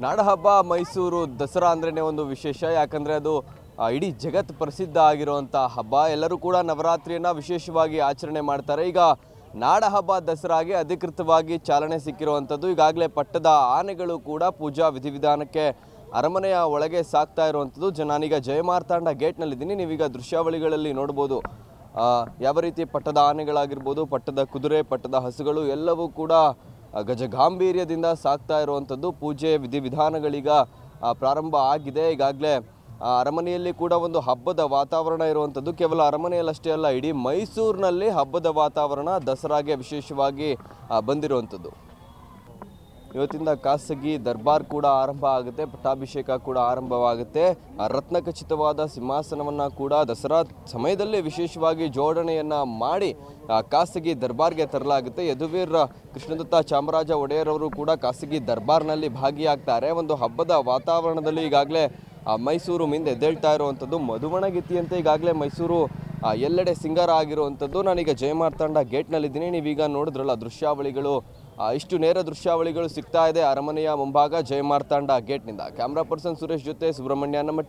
ನಾಡಹಬ್ಬ ಮೈಸೂರು ದಸರಾ ಅಂದ್ರೇ ಒಂದು ವಿಶೇಷ, ಯಾಕಂದರೆ ಅದು ಇಡೀ ಜಗತ್ ಪ್ರಸಿದ್ಧ ಆಗಿರುವಂಥ ಹಬ್ಬ. ಎಲ್ಲರೂ ಕೂಡ ನವರಾತ್ರಿಯನ್ನು ವಿಶೇಷವಾಗಿ ಆಚರಣೆ ಮಾಡ್ತಾರೆ. ಈಗ ನಾಡಹಬ್ಬ ದಸರಾಗೆ ಅಧಿಕೃತವಾಗಿ ಚಾಲನೆ ಸಿಕ್ಕಿರುವಂಥದ್ದು. ಈಗಾಗಲೇ ಪಟ್ಟದ ಆನೆಗಳು ಕೂಡ ಪೂಜಾ ವಿಧಿವಿಧಾನಕ್ಕೆ ಅರಮನೆಯ ಒಳಗೆ ಸಾಕ್ತಾ ಇರುವಂಥದ್ದು. ಜ- ನಾನೀಗ ಜಯಮಾರ್ತಾಂಡ ಗೇಟ್ನಲ್ಲಿದ್ದೀನಿ. ನೀವೀಗ ದೃಶ್ಯಾವಳಿಗಳಲ್ಲಿ ನೋಡ್ಬೋದು ಯಾವ ರೀತಿ ಪಟ್ಟದ ಆನೆಗಳಾಗಿರ್ಬೋದು, ಪಟ್ಟದ ಕುದುರೆ, ಪಟ್ಟದ ಹಸುಗಳು, ಎಲ್ಲವೂ ಕೂಡ ಗಜಗಾಂಭೀರ್ಯದಿಂದ ಸಾಕ್ತಾ ಇರುವಂಥದ್ದು ಪೂಜೆ ವಿಧಿವಿಧಾನಗಳೀಗ ಪ್ರಾರಂಭ ಆಗಿದೆ. ಈಗಾಗಲೇ ಅರಮನೆಯಲ್ಲಿ ಕೂಡ ಒಂದು ಹಬ್ಬದ ವಾತಾವರಣ ಇರುವಂಥದ್ದು. ಕೇವಲ ಅರಮನೆಯಲ್ಲಷ್ಟೇ ಅಲ್ಲ, ಇಡೀ ಮೈಸೂರಿನಲ್ಲಿ ಹಬ್ಬದ ವಾತಾವರಣ ದಸರಾಗೆ ವಿಶೇಷವಾಗಿ ಬಂದಿರುವಂಥದ್ದು. ಇವತ್ತಿಂದ ಖಾಸಗಿ ದರ್ಬಾರ್ ಕೂಡ ಆರಂಭ ಆಗುತ್ತೆ, ಪಟ್ಟಾಭಿಷೇಕ ಕೂಡ ಆರಂಭವಾಗುತ್ತೆ. ರತ್ನ ಖಚಿತವಾದ ಸಿಂಹಾಸನವನ್ನು ಕೂಡ ದಸರಾ ಸಮಯದಲ್ಲಿ ವಿಶೇಷವಾಗಿ ಜೋಡಣೆಯನ್ನು ಮಾಡಿ ಖಾಸಗಿ ದರ್ಬಾರ್ಗೆ ತರಲಾಗುತ್ತೆ. ಯದುವೀರ್ ಕೃಷ್ಣದತ್ತ ಚಾಮರಾಜ ಒಡೆಯರವರು ಕೂಡ ಖಾಸಗಿ ದರ್ಬಾರ್ನಲ್ಲಿ ಭಾಗಿಯಾಗ್ತಾರೆ. ಒಂದು ಹಬ್ಬದ ವಾತಾವರಣದಲ್ಲಿ ಈಗಾಗಲೇ ಮೈಸೂರು ಮಿಂದ ಎದ್ದೇಳ್ತಾ ಇರುವಂಥದ್ದು ಮಧುವಣಗಿತಿಯಂತೆ ಈಗಾಗಲೇ ಮೈಸೂರು ಎಲ್ಲೆಡೆ ಸಿಂಗರ್ ಆಗಿರುವಂಥದ್ದು. ನಾನೀಗ ಜಯಮಾರ್ತಾಂಡ ಗೇಟ್ನಲ್ಲಿದ್ದೀನಿ. ನೀವೀಗ ನೋಡಿದ್ರಲ್ಲ ದೃಶ್ಯಾವಳಿಗಳು. ಇಷ್ಟು ನೇರ ದೃಶ್ಯಾವಳಿಗಳು ಸಿಗ್ತಾ ಇದೆ ಅರಮನೆಯ ಮುಂಭಾಗ ಜಯಮಾರ್ತಾಂಡ ಗೇಟ್ನಿಂದ. ಕ್ಯಾಮ್ರಾ ಪರ್ಸನ್ ಸುರೇಶ್ ಜೊತೆ ಸುಬ್ರಹ್ಮಣ್ಯ ನಮ್ಮ